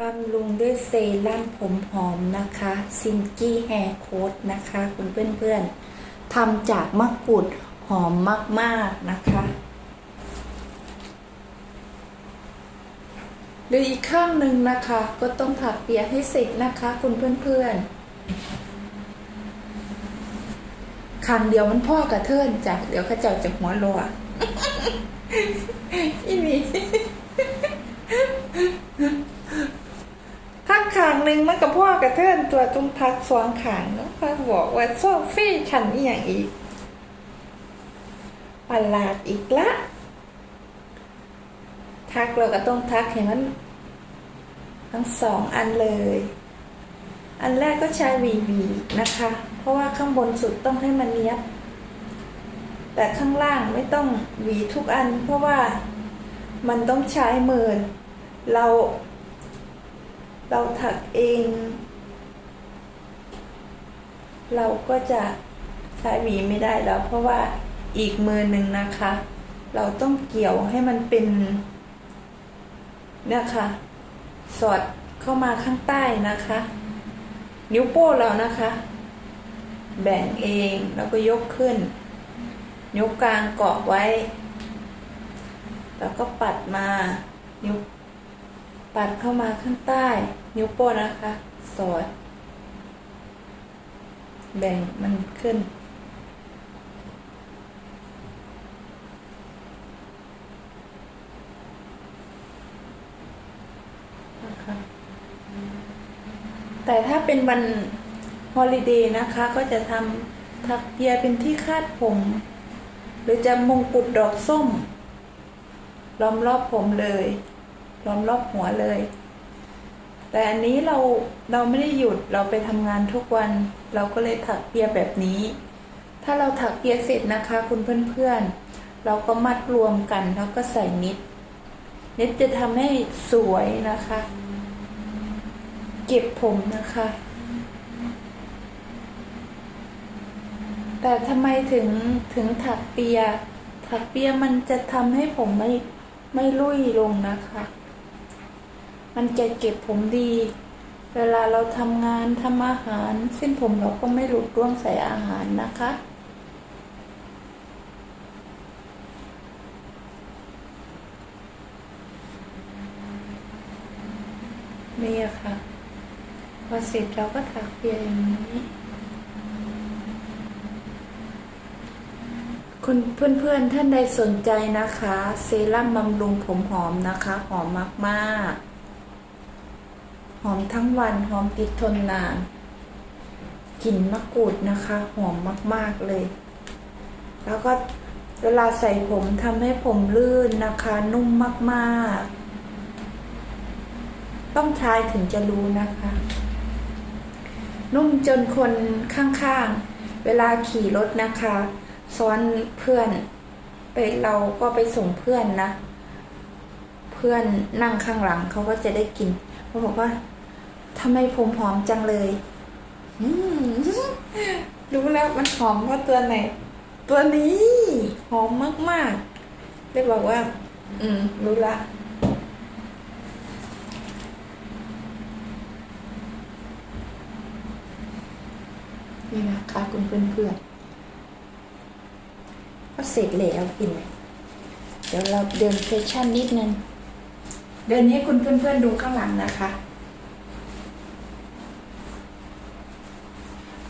บำรุงด้วยเซรั่มผมหอมนะคะซินกี้แฮร์โค้ดนะคะ คุณเพื่อนๆทำจากมะกรูดหอมมากๆนะคะ หรืออีกข้างหนึ่งนะคะ ก็ต้องถักเปียให้เสร็จนะคะ คุณเพื่อนๆข้างเดียวมันพ่อกระเทินจ้ะเดี๋ยวข้าเจ้าจะหัวรัวอีนี่ ทักขาง หนึ่งมันกับพ่อกระเทินตัวตรงทักสองขางเนาะพ่อบอกว่าโซฟี่ฉันนี่อย่างอีกประหลาดอีกละ ทักเราก็ต้องทักเห็นมันทั้งสองอันเลย อันแรกก็ใช้วีวีนะคะ เพราะว่าข้างบนสุดต้องให้มันเนี้ยบ แต่ข้างล่างไม่ต้องหวีทุกอัน เพราะว่ามันต้องใช้มือเรา เราถักเอง เราก็จะใช้หวีไม่ได้แล้ว เพราะว่าอีกมือหนึ่งนะคะ เราต้องเกี่ยวให้มันเป็นเนี่ยค่ะสอดเข้ามาข้างใต้นะคะ นิ้วโป้เรานะคะ แบ่งเองแล้วก็ยกขึ้น นิ้วกลางเกาะไว้ แล้วก็ปัดมานิ้ว ปัดเข้ามาข้างใต้ นิ้วโป้งนะคะ สอด แบ่งมันขึ้น นะคะแต่ถ้าเป็นวันฮอลิเดย์นะคะ ก็จะทำถักเปียเป็นที่คาดผม หรือจะมงกุฎดอกส้มล้อมรอบผมเลย ล้อมรอบหัวเลย แต่อันนี้เราเราไม่ได้หยุดเราไปทำงานทุกวัน เราก็เลยถักเปียแบบนี้ ถ้าเราถักเปียเสร็จนะคะ คุณเพื่อนๆ เราก็มัดรวมกันแล้วก็ใส่นิดนิดจะทำให้สวยนะคะ เก็บผมนะคะ แต่ทำไมถึงถึงถักเปียถักเปียมันจะทำให้ผมไม่ไม่ลุ่ยลงนะคะ มันจะเก็บผมดี เวลาเราทำงานทำอาหาร เส้นผมเราก็ไม่หลุดร่วงใส่อาหารนะคะ นี่อะค่ะ พอเสร็จเราก็ถักเปียอย่างนี้คุณเพื่อนๆท่านใดสนใจนะคะ เซรั่มบำรุงผมหอมนะคะ หอมมากๆ อมทั้งวันหอมติดทนนานกลิ่นมะกรูดนะคะ หอมมาก ๆเลย แล้วก็เวลาใส่ผมทำให้ผมลื่นนะคะ นุ่มมาก ๆ ต้องใช้ถึงจะรู้นะคะ นุ่มจนคนข้างๆ เวลาขี่รถนะคะ ซ้อนเพื่อนไปเราก็ไปส่งเพื่อนนะ เพื่อนนั่งข้างหลังเขาก็จะได้กินเขาบอกว่า ทำไมผมหอมจังเลย รู้แล้วมันหอมเพราะตัวไหน ตัวนี้หอมมากๆเลยบอกว่า อืม รู้ละนี่นะคะคุณเพื่อนๆก็เสร็จแล้วกินไหมเดี๋ยวเราเดินเฟชั่นนิดนึง เดินให้คุณเพื่อนๆดูข้างหลังนะคะ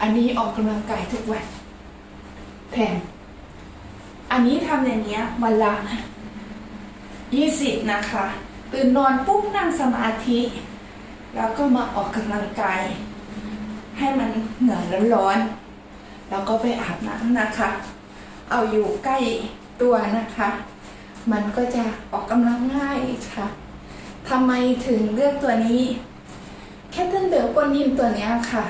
อันนี้ออกกำลังกายทุกวันแผนอันนี้ทำอย่างเงี้ยวันละยี่สิบนะคะ ตื่นนอนปุ๊บนั่งสมาธิ แล้วก็มาออกกำลังกาย ให้มันเหงื่อร้อนๆแล้วก็ไปอาบน้ำนะคะ เอาอยู่ใกล้ตัวนะคะ มันก็จะออกกำลังง่ายค่ะทำไมถึงเลือกตัวนี้แคทเทิลเบลก้นนิ่มตัวเนี้ยค่ะ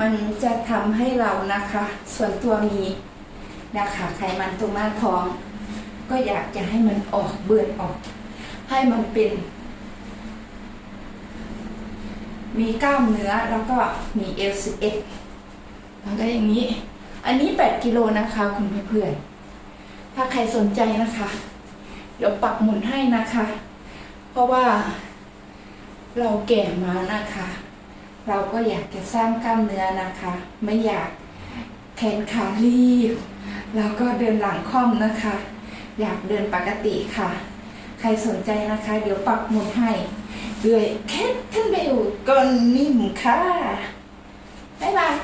มันจะทำให้เรานะคะ ส่วนตัวมีนะคะไขมันตรงหน้าท้อง ก็อยากจะให้มันออกเบือนออก ให้มันเป็น มีกล้ามเนื้อแล้วก็มีเอลสิบเอ็ดแล้วก็อย่างนี้ อันนี้แปดกิโลนะคะ คุณเพื่อนถ้าใครสนใจนะคะ เดี๋ยวปักหมุนให้นะคะ เพราะว่าเราแก่มานะคะ เราก็อยากจะสร้างกล้ามเนื้อนะคะ ไม่อยากแขนขารีบ แล้วก็เดินหลังค่อมนะคะ อยากเดินปกติค่ะ ใครสนใจนะคะ เดี๋ยวปักหมุดให้ด้วยแคทเทนเบลกอนนิ่มค่ะบ๊ายบาย